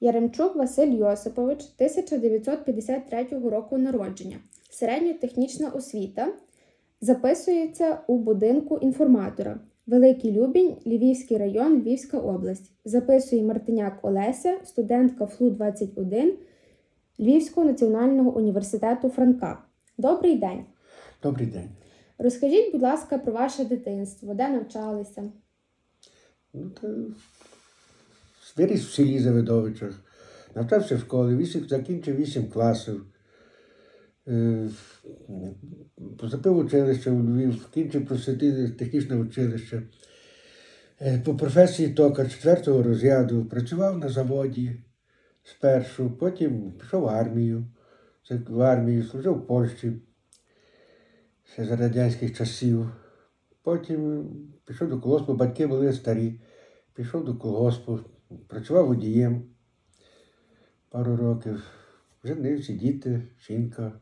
Яремчук Василь Йосипович, 1953 року народження. Середньотехнічна освіта. Записується у будинку інформатора. Великий Любінь, Львівський район, Львівська область. Записує Мартиняк Олеся, студентка ФЛУ 21 Львівського національного університету Франка. Добрий день! Добрий день. Розкажіть, будь ласка, про ваше дитинство, де навчалися? Ну, виріс в селі Завидовичах, навчався в школі, вісім, закінчив 8 класів. Е, Поступив училище у Львів, кінчив просвіти технічне училище. Е, По професії токар четвертого розряду, працював на заводі спершу, потім пішов в армію. В армії, служив в Польщі ще за радянських часів. Потім пішов до колгоспу, батьки були старі. Пішов до колгоспу, працював водієм пару років. Женився, діти, жінка.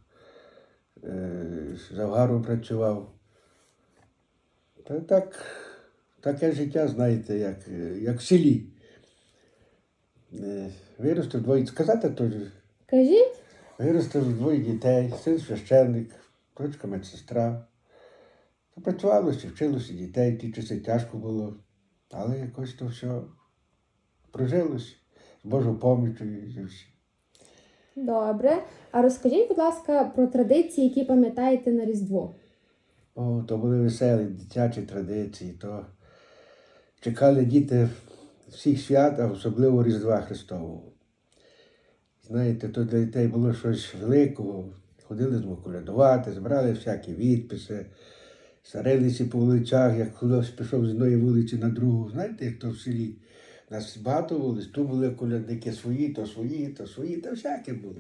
Е, Завгаром працював. Та так, таке життя, знаєте, як, е, як в селі. Е, Виростив двоє, сказати теж. Кажіть, Виростив двоє дітей, син священник, дочка медсестра. Працювалося, вчилося дітей, ті часи тяжко було, але якось то все прожилось з Божою помічю і все. добре. А розкажіть, будь ласка, про традиції, які пам'ятаєте на Різдво. О, то були веселі дитячі традиції, то чекали діти всіх свят, а особливо Різдва Христового. Знаєте, то для дітей було щось великого. Ходили з колядувати, збирали всякі відписи, старилися по вулицях, як хтось пішов з одної вулиці на другу. Знаєте, як то в селі. Нас багато вулиць, тут були колядники свої, то свої, то свої, то всяке було.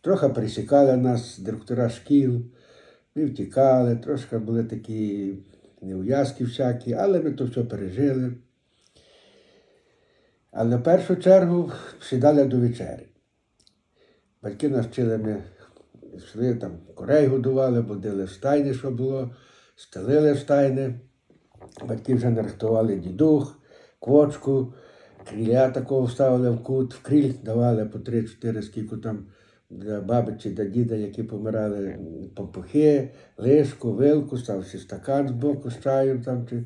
Трохи пересікали нас, директора шкіл, ми втікали, трошки були такі неув'язки всякі, але ми то все пережили. Але в першу чергу сідали до вечері. Батьки нас вчили, ми йшли там, корей годували, будили в стайні, що було, стелили в стайни. Батьки вже нарихтували дідух, квочку, кріля такого вставили в кут, в кріль давали по 3-4 скільки там для баби чи для діда, які помирали, м, пампухи, лишку, вилку, стався стакан з боку з чаєм там, чи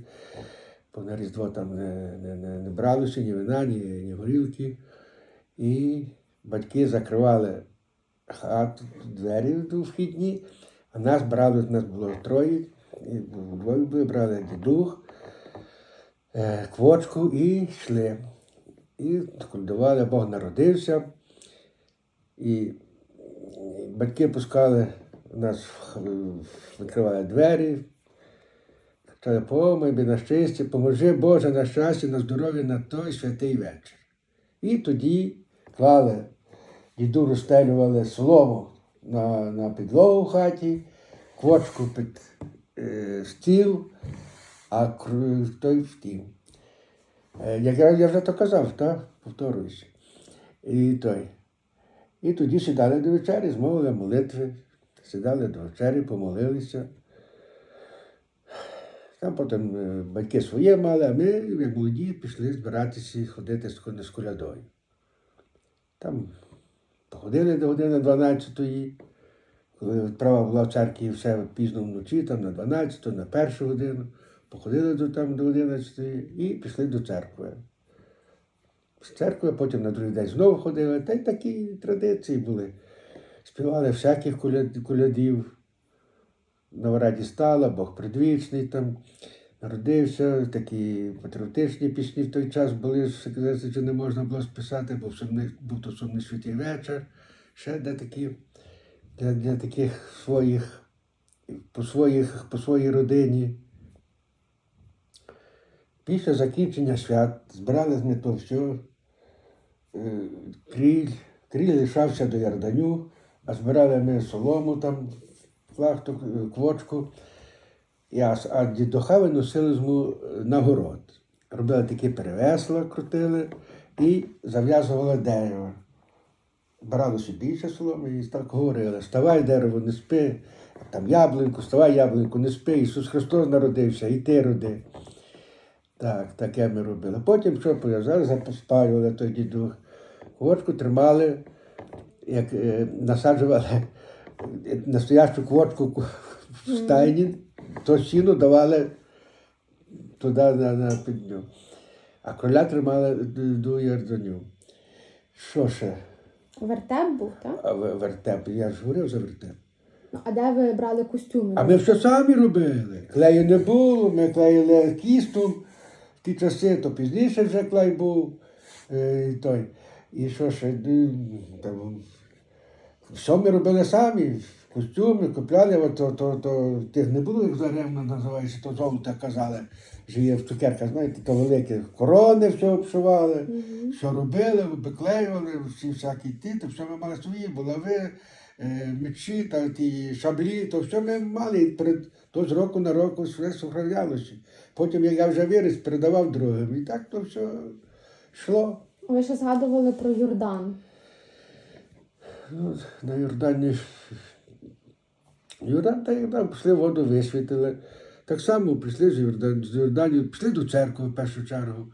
на Різдво там не, не, не, не бралося ні вина, ні, ні горілки. І батьки закривали хату, двері вхідні, а нас брали, нас було троє, і двоє були, брали дідух, е, квочку і йшли. І колядували, Бог народився. І батьки пускали нас, відкривали двері, помий би на щастя, поможи Боже на щастя, на здоров'я на той святий вечір. І тоді клали, діду розстелювали солому на, на підлогу в хаті, квочку під е, стіл, а той в тім. Е, як я, я вже то казав, так? Повторююся. І той. І тоді сідали до вечері, змовили молитви, сідали до вечері, помолилися. Там потім е, батьки своє мали, а ми, як молоді, пішли збиратися і ходити з колядою. Там походили до години 12-ї, коли відправа була в церкві все пізно вночі, там на 12, на першу годину, походили до, там до 11 і пішли до церкви. З церкви, потім на другий день знову ходили, та й такі традиції були. Співали всяких коляд- колядів на раді стала, Бог предвічний там народився, такі патріотичні пісні в той час були, що не можна було списати, бо був то сумний святий вечір. Ще де такі, для, для таких своїх, по, своїх, по своїй родині. Після закінчення свят збирали ми то все. Е, Кріль, кріль лишався до Ярданю, а збирали ми солому там, флахту, е, квочку. А, дідуха виносили зму на город. Робили такі перевесла, крутили і зав'язували дерево. Брали більше соломи і так говорили: Вставай, дерево, не спи, там яблуньку, вставай, яблуньку, не спи. Ісус Христос народився, і ти роди. Так, таке ми робили. Потім що пов'язали, запалювали той дідух. Квочку тримали, як е, насаджували настоящу квочку в стайні, то сіно давали туди на, на підню. А кроля тримали до, до Ярдоню. Що ще? Вертеп був, так? А в- вертеп, я ж говорив за вертеп. Ну, а де ви брали костюми? А ми все самі робили. Клею не було, ми клеїли кістом ті часи, то пізніше вже клей був. Е, і той. І що ще? ну, Там, все ми робили самі. Костюми, купляли, от, то, то, то, тих не було, як заревно називається, то золото казали, що є в цукерках, знаєте, то велике корони все обшивали, все робили, виклеювали, всі всякі ті, то все ми мали свої, булави, е, мечі, та ті шаблі, то все ми мали перед, то з року на року все сохранялося. Потім, як я вже виріс, передавав другим. І так то все йшло. Ви ще згадували про Йордан. Ну, на Йордані. Йордан та Йордан пішли воду висвітили. Так само прийшли з Йордан, з Йордані, пішли до церкви в першу чергу.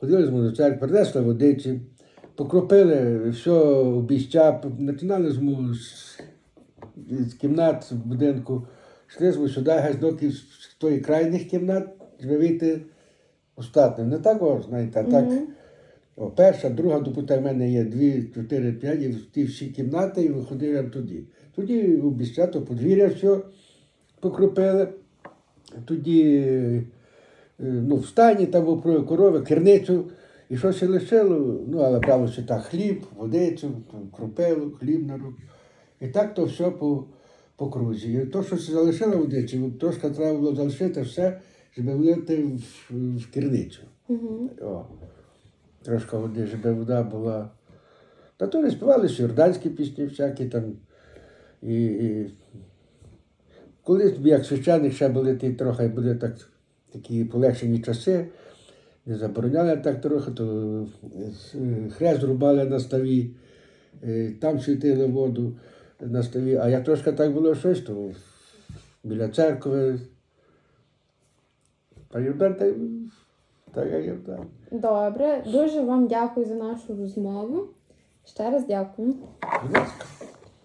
Ходили ми до церкви, принесли водичі, покропили все обіща, починали з, з, з кімнат з будинку. Ми сюди, геть доки з тої крайніх кімнат, щоб вийти остатньо. Не так, о, знаєте, а так. О, перша, друга, допустим, в мене є дві, чотири, п'ять, і ті всі кімнати і виходив я туди. Тоді обіцято подвір'я все покропили. Тоді е, ну, в стані там був корови, керницю. І що ще лишило, ну, але бралося так хліб, водицю, там, хліб на руку. І так то все по, по крузі. І то, що ще залишило водичі, трошки треба було залишити все, щоб влити в, в керницю. Угу. О, трошки води, щоб вода була. Та то не співалися йорданські пісні всякі там. І, і... Колись як священник ще були ті трохи були так, такі полегшені часи, не забороняли так трохи, то е, хрест рубали на ставі, е, там світили воду на столі, А як трошки так було щось, то біля церкви. Та Юрдан, та так як Йордан. Добре, дуже вам дякую за нашу розмову. Ще раз дякую. Будь ласка.